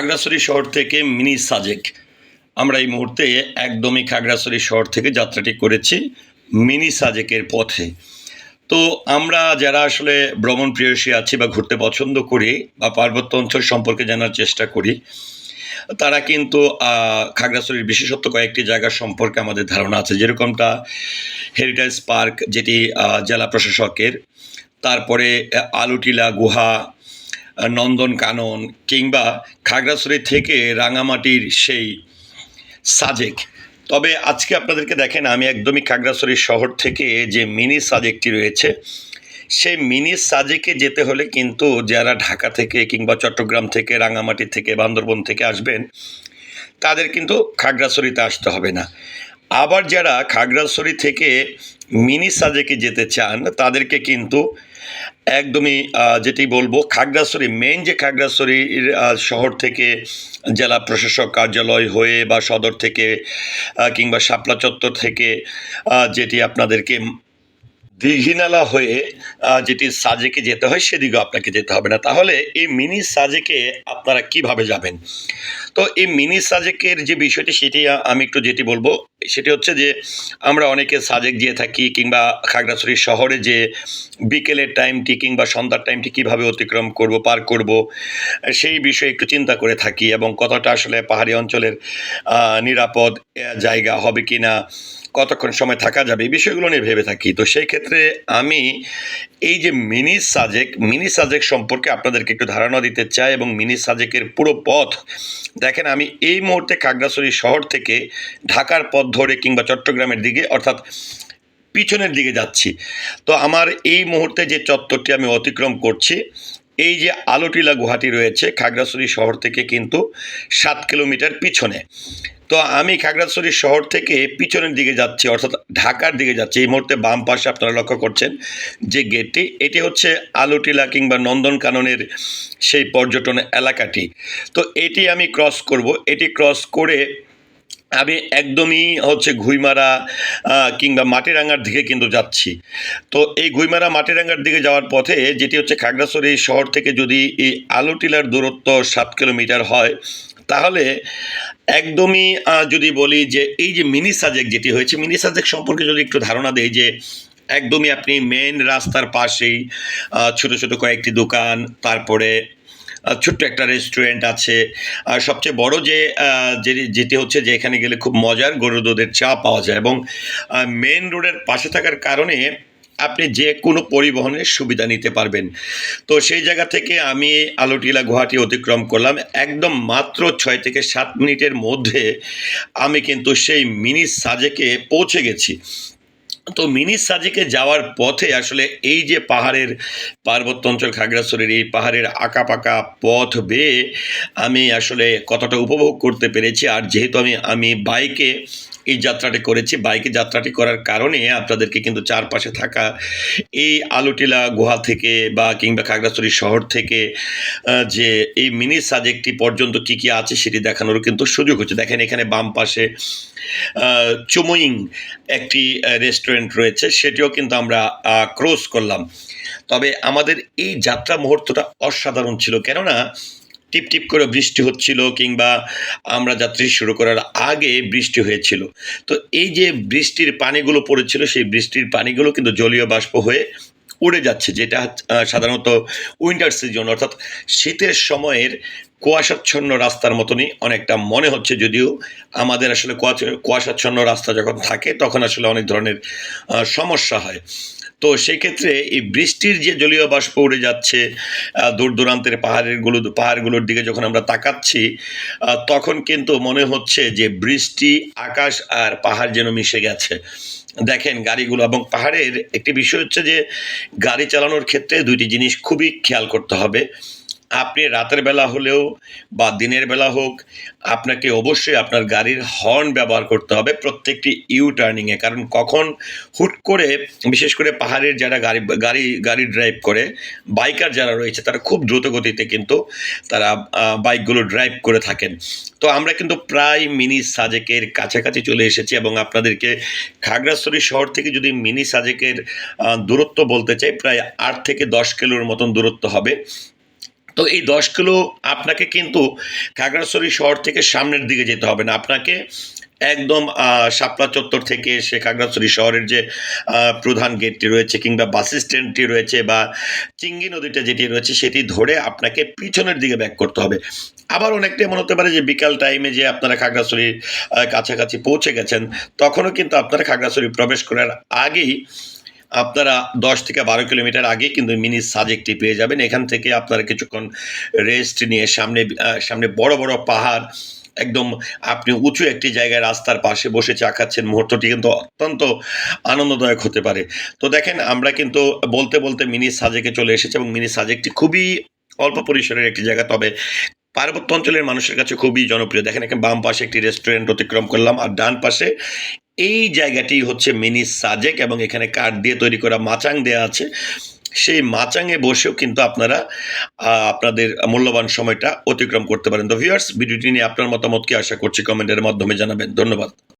খাগড়াছড়ি শহর থেকে মিনি সাজেক। আমরা এই মুহূর্তে একদমই খাগড়াছড়ি শহর থেকে যাত্রাটি করেছি মিনি সাজেকের পথে। তো আমরা যারা আসলে ভ্রমণ প্রিয়সী আছি বা ঘুরতে পছন্দ করি বা পার্বত্য অঞ্চল সম্পর্কে জানার চেষ্টা করি, তারা কিন্তু খাগড়াছড়ির বিশেষত্ব কয়েকটি জায়গা সম্পর্কে আমাদের ধারণা আছে, যেরকমটা হেরিটেজ পার্ক যেটি জেলা প্রশাসকের, তারপরে, আলুটিলা, গুহা আহ, নন্দন কানন কিংবা খাগড়াছড়ি থেকে রাঙামাটির সেই সাজেক। তবে আজকে আপনাদেরকে দেখেন আমি একদমই খাগড়াছড়ি শহর থেকে যে মিনি সাজেকটি রয়েছে সেই মিনি সাজেকে যেতে হলে কিন্তু যারা ঢাকা থেকে কিংবা চট্টগ্রাম থেকে রাঙামাটি থেকে বান্দরবন থেকে আসবেন তাদের কিন্তু খাগড়াছড়িতে আসতে হবে না। আবার যারা খাগড়াছড়ি থেকে মিনি সাজেকে যেতে চান, তাদেরকে কিন্তু একদমই যেটি বলব, খাগড়াছড়ি মেন যে খাগড়াছড়ির শহর থেকে জেলা প্রশাসক কার্যালয় হয়ে বা সদর থেকে কিংবা শাপলা চত্বর থেকে যেটি আপনাদেরকে দীঘিনালা হয়ে যেটি সাজেকে যেতে হয়, সেদিকেও আপনাকে যেতে হবে না। তাহলে এই মিনি সাজেকে আপনারা কীভাবে যাবেন? তো এই মিনি সাজেকের যে বিষয়টি সেটি আমি একটু যেটি বলব, সেটি হচ্ছে যে আমরা অনেকে সাজেক দিয়ে থাকি কিংবা খাগড়াছড়ি শহরে যে বিকেলের টাইমটি কিংবা সন্ধ্যার টাইমটি কীভাবে অতিক্রম করব, পার করব, সেই বিষয়ে একটু চিন্তা করে থাকি এবং কতটা আসলে পাহাড়ি অঞ্চলের নিরাপদ জায়গা হবে কি না কতক্ষণ সময় থাকা যাবে এই বিষয়গুলো নিয়ে ভেবে থাকি। তো সেই ক্ষেত্রে আমি এই যে মিনি সাজেক মিনি সাজেক সম্পর্কে আপনাদেরকে একটু ধারণা দিতে চাই এবং মিনি সাজেকের পুরো পথ। দেখেন, আমি এই মুহূর্তে খাগড়াছড়ি শহর থেকে ঢাকার পথ ধরে কিংবা চট্টগ্রামের দিকে, অর্থাৎ পিছনের দিকে যাচ্ছি। তো আমার এই মুহূর্তে যে চত্বরটি আমি অতিক্রম করছি, এই যে আলোটিলা গুহাটি রয়েছে খাগড়াছড়ি শহর থেকে কিন্তু সাত কিলোমিটার পিছনে। তো আমি খাগড়াছড়ি শহর থেকে পিছনের দিকে যাচ্ছি, অর্থাৎ ঢাকার দিকে যাচ্ছি। এই মুহূর্তে বাম পাশে আপনারা লক্ষ্য করছেন যে গেটটি, এটি হচ্ছে আলোটিলা কিংবা নন্দনকাননের সেই পর্যটন এলাকাটি। তো এটি আমি ক্রস করব। এটি ক্রস করে আমি একদমই হচ্ছে ঘুইমারা কিংবা মাটিরাঙ্গার দিকে কিন্তু যাচ্ছি। তো এই ঘুইমারা, মাটিরাঙ্গার দিকে যাওয়ার পথে যেটি হচ্ছে খাগড়াছড়ি শহর থেকে যদি এই আলোটিলার দূরত্ব সাত কিলোমিটার হয় তাহলে একদমই যদি বলি যে এই যে মিনি সাজেক যেটি হয়েছে মিনি সাজেক্ট সম্পর্কে যদি একটু ধারণা দেই যে একদমই আপনি মেন রাস্তার পাশেই ছোট ছোট কয়েকটি দোকান, তারপরে ছোট্ট একটা রেস্টুরেন্ট আছে। আর সবচেয়ে বড় যে- যেটি হচ্ছে যে এখানে গেলে খুব মজার গরুর দুধের চা পাওয়া যায় এবং মেন রোডের পাশে থাকার কারণে আপনি যে কোনো পরিবহনের সুবিধা নিতে পারবেন। তো সেই জায়গা থেকে আমি আলোটিলা গুহাটি অতিক্রম করলাম। একদম মাত্র ছয় থেকে সাত মিনিটের মধ্যে আমি কিন্তু সেই মিনি সাজেকে পৌঁছে গেছি। তো মিনি সাজেকে যাওয়ার পথে আসলে এই যে পাহাড়ের পার্বত্য অঞ্চল, খাগড়াছড়ির এই পাহাড়ের আঁকাপাকা পথ বেয়ে আমি আসলে কতটা উপভোগ করতে পেরেছি। আর যেহেতু আমি আমি বাইকে এই যাত্রাটি করেছি। বাইকে যাত্রাটি করার কারণে আপনাদেরকে কিন্তু চারপাশে থাকা এই আলুটিলা গুহা থেকে বা কিংবা খাগড়াছড়ি শহর থেকে যে এই মিনি সাজেকটি পর্যন্ত কি কি আছে সেটি দেখানোর কিন্তু সুযোগ হচ্ছে। দেখেন এখানে বাম পাশে চুমুইং একটি রেস্টুরেন্ট রয়েছে। সেটিও কিন্তু আমরা ক্রস করলাম। তবে আমাদের এই যাত্রা মুহূর্তটা অসাধারণ ছিল। কেননা টিপ টিপ করে বৃষ্টি হচ্ছিল কিংবা আমরা যাত্রী শুরু করার আগে বৃষ্টি হয়েছিল। তো এই যে বৃষ্টির পানিগুলো পড়েছিল, সেই বৃষ্টির পানিগুলো কিন্তু জলীয় বাষ্প হয়ে উড়ে যাচ্ছে, যেটা সাধারণত উইন্টার সিজন অর্থাৎ শীতের সময়ের কুয়াশাচ্ছন্ন রাস্তার মতনই অনেকটা মনে হচ্ছে যদিও আমাদের আসলে কুয়াশাচ্ছন্ন রাস্তা যখন থাকে তখন আসলে অনেক ধরনের সমস্যা হয়। তো সেই ক্ষেত্রে এই বৃষ্টির যে জলীয় বাষ্প উড়ে যাচ্ছে দূর দূরান্তের পাহাড়েরগুলো, পাহাড়গুলোর দিকে যখন আমরা তাকাচ্ছি তখন কিন্তু মনে হচ্ছে যে বৃষ্টি, আকাশ আর পাহাড় যেন মিশে গেছে। দেখেন গাড়িগুলো এবং পাহাড়ের একটি বিষয় হচ্ছে যে গাড়ি চালানোর ক্ষেত্রে দুইটি জিনিস খুবই খেয়াল করতে হবে। আপনি রাতের বেলা হলেও বা দিনের বেলা হোক, আপনাকে অবশ্যই আপনার গাড়ির হর্ন ব্যবহার করতে হবে প্রত্যেকটি ইউ টার্নিংয়ে কারণ কখন হুট করে, বিশেষ করে পাহাড়ের যারা গাড়ি গাড়ি গাড়ি ড্রাইভ করে বাইকার যারা রয়েছে, তারা খুব দ্রুত গতিতে কিন্তু তারা বাইকগুলো ড্রাইভ করে থাকেন। তো আমরা কিন্তু প্রায় মিনি সাজেকের কাছাকাছি চলে এসেছি এবং আপনাদেরকে খাগড়াছড়ি শহর থেকে যদি মিনি সাজেকের দূরত্ব বলতে চাই, প্রায় আট থেকে দশ কিলোর মতন দূরত্ব হবে। তো এই দশ কিলো আপনাকে কিন্তু খাগড়াছড়ি শহর থেকে সামনের দিকে যেতে হবে না। আপনাকে একদম শাপলা চত্বর থেকে এসে খাগড়াছড়ি শহরের যে প্রধান গেটটি রয়েছে কিংবা বাস স্ট্যান্ডটি রয়েছে বা চিঙ্গি নদীটা যেটি রয়েছে সেটি ধরে আপনাকে পিছনের দিকে ব্যাক করতে হবে। আবার অনেকটা মনে হতে পারে যে বিকাল টাইমে যে আপনারা খাগড়াছড়ির কাছাকাছি পৌঁছে গেছেন, তখনও কিন্তু আপনারা খাগড়াছড়ি প্রবেশ করার আগেই আপনারা দশ থেকে বারো কিলোমিটার আগে কিন্তু মিনি সাজেকটি পেয়ে যাবেন। এখান থেকে আপনারা কিছুক্ষণ রেস্ট নিয়ে সামনে সামনে বড় বড় পাহাড়, একদম আপনি উঁচু একটি জায়গায় রাস্তার পাশে বসে চা খাচ্ছেন, মুহূর্তটি কিন্তু অত্যন্ত আনন্দদায়ক হতে পারে। তো দেখেন, আমরা কিন্তু বলতে বলতে মিনি সাজেকে চলে এসেছি এবং মিনি সাজেকটি খুবই অল্প পরিসরের একটি জায়গা, তবে পার্বত্য অঞ্চলের মানুষের কাছে খুবই জনপ্রিয়। দেখেন, এখানে বাম পাশে একটি রেস্টুরেন্ট অতিক্রম করলাম, আর ডান পাশে এই জায়গাটি হচ্ছে মিনি সাজেক এবং এখানে কাঠ দিয়ে তৈরি করা মাচাং দেওয়া আছে। সেই মাচাঙে বসেও কিন্তু আপনারা আপনাদের মূল্যবান সময়টা অতিক্রম করতে পারেন। তো ভিউয়ার্স ভিডিওটি নিয়ে আপনার মতামত কি আশা করছি কমেন্টের মাধ্যমে জানাবেন। ধন্যবাদ।